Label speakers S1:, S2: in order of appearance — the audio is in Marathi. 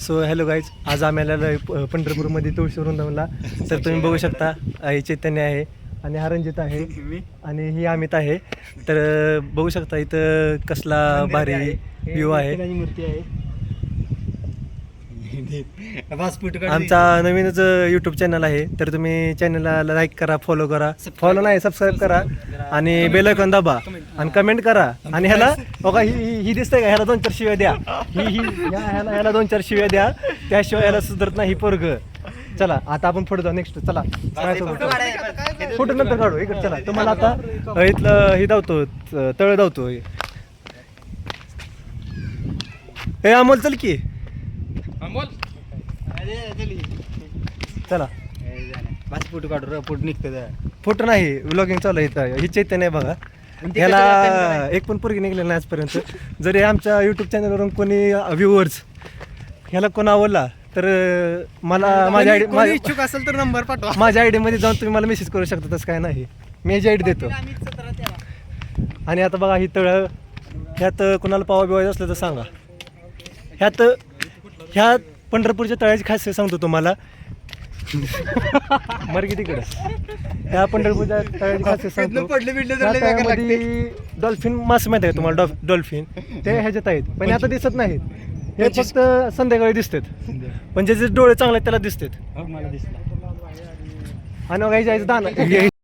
S1: सो हॅलो गाईज आज आम्ही आलेलो आहे पंढरपूरमध्ये तुळशी वृंदावनला. तर तुम्ही बघू शकता हे चैतन्य आहे आणि हा रंजित आहे आणि ही अमित आहे. तर बघू शकता इथं कसला भारी व्ह्यू आहे.
S2: मूर्ती आहे. पासपोर्ट
S1: आमचा नवीनच यूट्यूब चॅनल आहे. तर तुम्ही चॅनलला लाईक करा फॉलो करा. फॉलो नाही सबस्क्राईब करा. आणि बेल आयकॉन दाबा. आणि कमेंट करा. आणि ह्याला बघा ही ही- दिसतंय का? ह्याला दोन चार शिव्या द्या. ही ही ह्या- ह्याला ह्याला दोन चार शिव्या द्या. त्याशिवाय ह्याला सुधरत नाही पोरग. चला आता आपण पुढे जाऊ. नेक्स्ट चला. फोटो नंतर काढू. इकडे चला. तुम्हाला आता इथलं हे धावतो तळ धावतो हे अमोल चल की. चला.
S2: पासपोर्ट काढू फोटो निघतं
S1: फोटो नाही व्लॉगिंग चालू आहे इथं. ही चैतन्य आहे बघा. ह्याला एक पण पोरगी निघलेली नाही आजपर्यंत. जरी आमच्या यूट्यूब चॅनलवरून कोणी व्ह्युअर्स ह्याला कोण आवडला तर मला माझ्या आयडी
S2: कोणी इच्छुक असेल तर नंबर पाठवा.
S1: माझ्या आयडी मध्ये जाऊन तुम्ही मला मेसेज करू शकता तसं काय नाही. मी याची आयडी देतो. आणि आता बघा ही तळ ह्यात कोणाला पावा बिवायचं असलं तर सांगा. ह्यात ह्या पंढरपूरच्या तळ्याची खासियत सांगतो तुम्हाला. मर किती तिकडे. ह्या पंढरपूरच्या तळ्याची खासियत सांगतो.
S2: पडले बिडले
S1: ह्या
S2: तर लय बेकार लागते.
S1: तळ्यामध्ये डॉल्फिन मासे माहिती आहे तुम्हाला? डॉल्फ- डॉल्फिन. ते ह्याच्यात आहेत. पण हे आता दिसत नाहीत. हे फक्त संध्याकाळी दिसतात. पण ज्याचे डोळे चांगले आहेत त्याला दिसतात.
S2: मला दिसला.
S1: आणि हे जायचं दाना